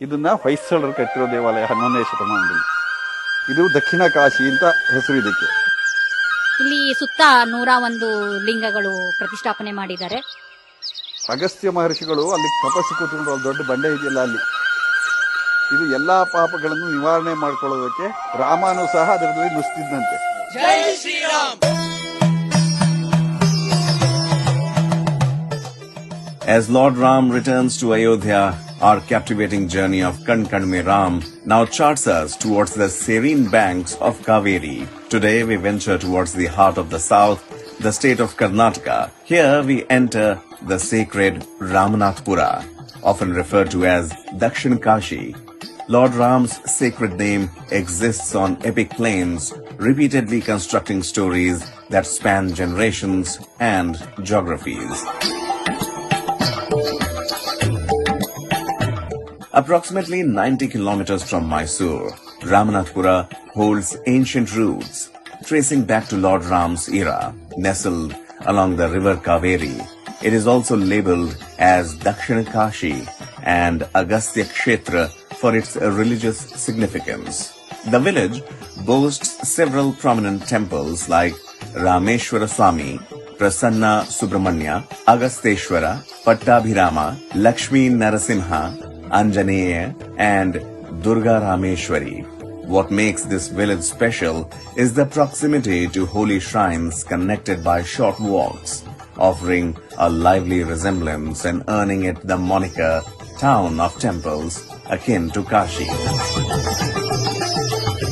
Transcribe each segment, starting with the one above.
ಇದನ್ನ ಹೊಯ್ಸಳರು ಕಟ್ಟಿರೋ ದೇವಾಲಯ ಹನ್ನೊಂದನೇ ಶತಮಾನದಲ್ಲಿ. ಇದು ದಕ್ಷಿಣ ಕಾಶಿ ಅಂತ ಹೆಸರು ಇದಕ್ಕೆ. ಇಲ್ಲಿ ಸುತ್ತ ನೂರ ಒಂದು ಲಿಂಗಗಳು ಪ್ರತಿಷ್ಠಾಪನೆ ಮಾಡಿದ್ದಾರೆ. ಅಗಸ್ತ್ಯ ಮಹರ್ಷಿಗಳು ಅಲ್ಲಿ ತಪಸ್ಸು ಕೂತ್ಕೊಂಡು ಅಲ್ಲಿ ದೊಡ್ಡ ಬಂಡೆ ಇದೆಯಲ್ಲ ಅಲ್ಲಿ. ಇದು ಎಲ್ಲಾ ಪಾಪಗಳನ್ನು ನಿವಾರಣೆ ಮಾಡ್ಕೊಳ್ಳೋದಕ್ಕೆ ರಾಮನು ಸಹ ಅದರಲ್ಲಿ ನುಸ್ತಿದ್ದಂತೆ As Lord Ram returns to Ayodhya, our captivating journey of Kan Kan Ram now charts us towards the serene banks of Kaveri. Today we venture towards the heart of the south, the state of Karnataka. Here we enter the sacred Ramanathpura, often referred to as Dakshin Kashi. Lord Ram's sacred name exists on epic plains, repeatedly constructing stories that span generations and geographies. Approximately 90 kilometers from Mysore, Ramanathpura holds ancient roots, tracing back to Lord Ram's era, nestled along the river Kaveri. It is also labeled as Dakshina Kashi and Agastya Kshetra for its religious significance. The village boasts several prominent temples like Rameshwara Swami, Prasanna Subramanya, Agasteshwara, Pattabhirama, Lakshmi Narasimha, Anjaneya, and Durga Rameshwari. What makes this village special is the proximity to holy shrines connected by short walks, offering a lively resemblance and earning it the moniker Town of Temples akin to Kashi.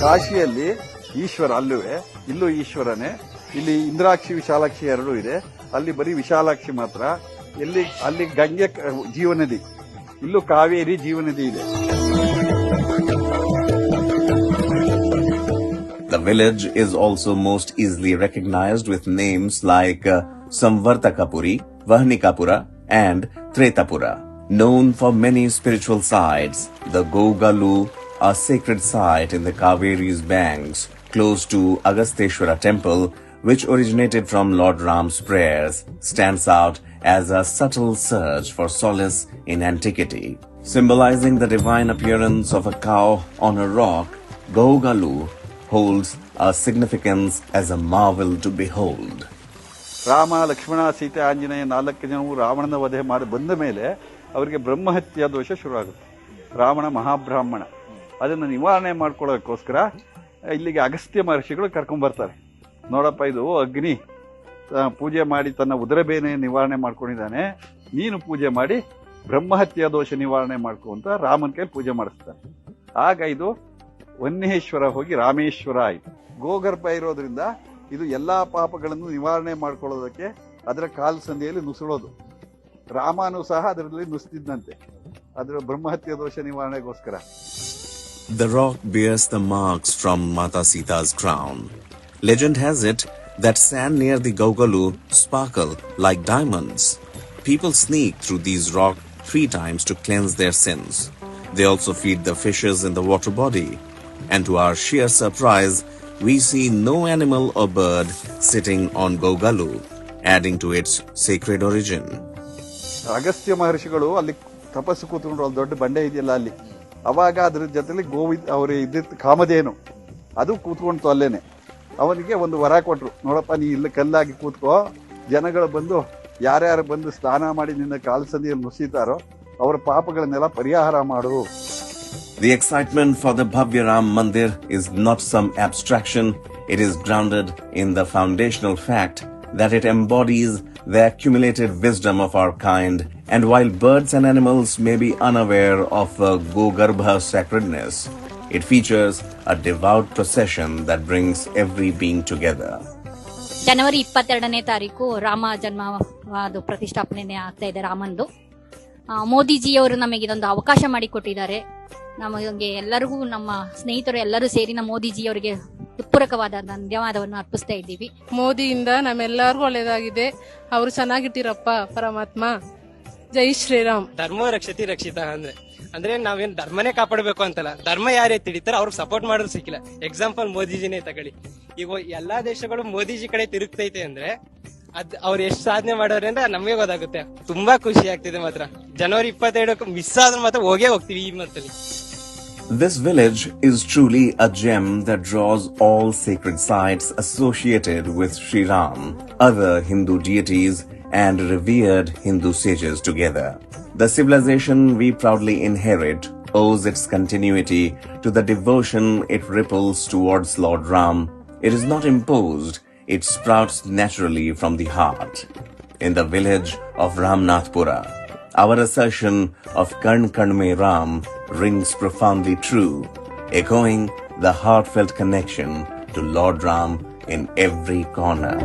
ಕಾಶಿಯಲ್ಲಿ ಈಶ್ವರ ಅಲ್ಲುವೆ ಇಲ್ಲೂ ಈಶ್ವರನೇ ಇಲ್ಲಿ ಇಂದ್ರಾಕ್ಷಿ ವಿಶಾಲಾಕ್ಷಿ ಎರಡೂ ಇದೆ ಅಲ್ಲಿ ಬರೀ ವಿಶಾಲಾಕ್ಷಿ ಮಾತ್ರ ಎಲ್ಲಿ ಅಲ್ಲಿ ಗಂಗೆ ಕ- ಜೀವನದಿ ಇಲ್ಲೂ ಕಾವೇರಿ ಜೀವನದಿ ಇದೆ The village is also most easily recognized with names like uh, Samvartakapuri, Vahnikapura, and Tretapura. Known for many spiritual sites, the Gogalu, a sacred site in the Kaveri's banks, close to Agasteshwara temple, which originated from Lord Ram's prayers, stands out as a subtle search for solace in antiquity. Symbolizing the divine appearance of a cow on a rock, Gogalu holds a significance as a marvel to behold. Rama Lakshmana Sita Anjaneya ನಾಲ್ಕು ಜನವು ರಾವಣನ ವಧೆ ಮಾಡಿ ಬಂದ ಮೇಲೆ ಅವರಿಗೆ ಬ್ರಹ್ಮಹತ್ಯಾ ದೋಷ ಶುರುವಾಗುತ್ತೆ ರಾವಣ ಮಹಾಬ್ರಾಹ್ಮಣ ಅದನ್ನು ನಿವಾರಣೆ ಮಾಡ್ಕೊಳ್ಳೋಕ್ಕೋಸ್ಕರ ಇಲ್ಲಿಗೆ ಅಗಸ್ತ್ಯ ಮಹರ್ಷಿಗಳು ಕರ್ಕೊಂಡ್ ಬರ್ತಾರೆ ನೋಡಪ್ಪ, ಇದು ಅಗ್ನಿ. ಪೂಜೆ ಮಾಡಿ ತನ್ನ ಉದರಬೇನೆ ನಿವಾರಣೆ ಮಾಡ್ಕೊಂಡಿದ್ದಾನೆ. ನೀನು ಪೂಜೆ ಮಾಡಿ ಬ್ರಹ್ಮಹತ್ಯಾ ದೋಷ ನಿವಾರಣೆ ಮಾಡ್ಕೊ ಅಂತ ರಾಮನ ಕೈ ಪೂಜೆ ಮಾಡಿಸ್ತಾರೆ ಆಗ ಇದು ವನ್ನೇಶ್ವರ ಹೋಗಿ ರಾಮೇಶ್ವರ ಆಯಿತು. ಗೋಗರ್ಭ ಇರೋದ್ರಿಂದ ಇದು ಎಲ್ಲಾ ಪಾಪಗಳನ್ನು ನಿವಾರಣೆ ಮಾಡ್ಕೊಳ್ಳೋದಕ್ಕೆ ಅದರ ಕಾಲ್ ಸಂಧಿಯಲ್ಲಿ ನುಸುಳೋದು. ರಾಮನು ಸಹ ಅದರಲ್ಲಿ ನುಸ್ತಿದ್ದಂತೆ ಅದರ ಬ್ರಹ್ಮಹತ್ಯೆ ದೋಷ ನಿವಾರಣೆಗೋಸ್ಕರ. The rock bears the marks from Mata Sita's crown. Legend has it that sand near the Gaugalu sparkle like diamonds. People sneak through these rock three times to cleanse their sins. They also feed the fishes in the water body. And to our sheer surprise, we see no animal or bird sitting on Gaugalu, adding to its sacred origin. Agastya ಮಹರ್ಷಿಗಳು ಅಲ್ಲಿ ತಪಸ್ಸು ಕೂತ್ಕೊಂಡು ಅಲ್ಲಿ ದೊಡ್ಡ ಬಂಡೆ ಇದೆಯಲ್ಲ ಅಲ್ಲಿ ಅವಾಗ ಅದ್ರ ಜೊತೆಲಿ ಗೋವಿ ಅವ್ರ ಇದ್ದಿತ್ತು ಕಾಮಧೇನು ಅದು ಕೂತ್ಕೊಂತು ಅಲ್ಲೇನೆ ಅವನಿಗೆ ಒಂದು ವರ ಕೊಟ್ರು ನೋಡಪ್ಪ ನೀ ಇಲ್ಲಿ ಕಲ್ಲಾಗಿ ಕೂತ್ಕೋ ಜನಗಳು ಬಂದು ಯಾರ್ಯಾರು ಬಂದು ಸ್ನಾನ ಮಾಡಿ ನಿನ್ನ ಕಾಲು ಸಂದಿಯಲ್ಲಿ ನುಸಿತಾರೋ ಅವರ ಪಾಪಗಳನ್ನೆಲ್ಲ ಪರಿಹಾರ ಮಾಡು The excitement for the Bhavya Ram Mandir is not some abstraction. It is grounded in the foundational fact that it embodies the accumulated wisdom of our kind. And while birds and animals may be unaware of the Gogarbha sacredness, it features a devout procession that brings every being together. ಜನವರಿ ಇಪ್ಪತ್ತೆರಡನೇ ತಾರೀಕು ರಾಮ ಜನ್ಮ ಅದು ಪ್ರತಿಷ್ಠಾಪನೆ ಆಗ್ತಾ ಇದೆ ರಾಮಂದು. ಮೋದಿಜಿಯವರು ನಮಗೆ ಇದೊಂದು ಅವಕಾಶ ಮಾಡಿಕೊಟ್ಟಿದ್ದಾರೆ ನಮಗೆ ಎಲ್ಲರಿಗೂ ನಮ್ಮ ಸ್ನೇಹಿತರು ಎಲ್ಲರೂ ಸೇರಿ ನಮ್ಮ ಮೋದಿಜಿಯವರಿಗೆ ಉತ್ಪೂರಕವಾದ ಧನ್ಯವಾದವನ್ನು ಅರ್ಪಿಸ್ತಾ ಇದ್ದೀವಿ. ಮೋದಿಯಿಂದ ನಮ್ಮೆಲ್ಲರಿಗೂ ಒಳ್ಳೇದಾಗಿದೆ ಅವರು ಚೆನ್ನಾಗಿಟ್ಟಿರಪ್ಪ ಪರಮಾತ್ಮ. ಜೈ ಶ್ರೀರಾಮ್. ಧರ್ಮ ರಕ್ಷತಿ ರಕ್ಷಿತ ಅಂದ್ರೆ. ಅಂದ್ರೆ ನಾವೇನ್ ಧರ್ಮನೇ ಕಾಪಾಡಬೇಕು ಅಂತಲ್ಲ. ಧರ್ಮ ಯಾರೇ ತಿಳಿತಾರ ಅವ್ರಿಗೆ ಸಪೋರ್ಟ್ ಮಾಡೋದು ಸಿಕ್ಕಿಲ್ಲ. ಎಕ್ಸಾಂಪಲ್ ಮೋದಿಜಿನೇ ತಗೊಳ್ಳಿ. ಈಗ ಎಲ್ಲಾ ದೇಶಗಳು ಮೋದಿಜಿ ಕಡೆ ತಿರುಗ್ತೈತೆ ಅಂದ್ರೆ ಅದ್ ಅವ್ರು ಎಷ್ಟು ಸಾಧನೆ ಮಾಡೋರೆ ಅಂದ್ರೆ ನಮಗೆ ಗೊತ್ತಾಗುತ್ತೆ. ತುಂಬಾ ಖುಷಿ ಆಗ್ತಿದೆ ಮಾತ್ರ. ಜನವರಿ ಇಪ್ಪತ್ತೆರಡಕ್ಕೆ ಮಿಸ್ ಆದ್ರೆ ಮಾತ್ರ ಹೋಗೇ ಹೋಗ್ತೀವಿ ಈ ಮತ್ತಲ್ಲಿ This village is truly a gem that draws all sacred sites associated with Sri Ram, other Hindu deities, and revered Hindu sages together. The civilization we proudly inherit owes its continuity to the devotion it ripples towards Lord Ram. It is not imposed, it sprouts naturally from the heart. In the village of Ramnathpura, our assertion of Karn Karnme Ram rings profoundly true, echoing the heartfelt connection to Lord Ram in every corner.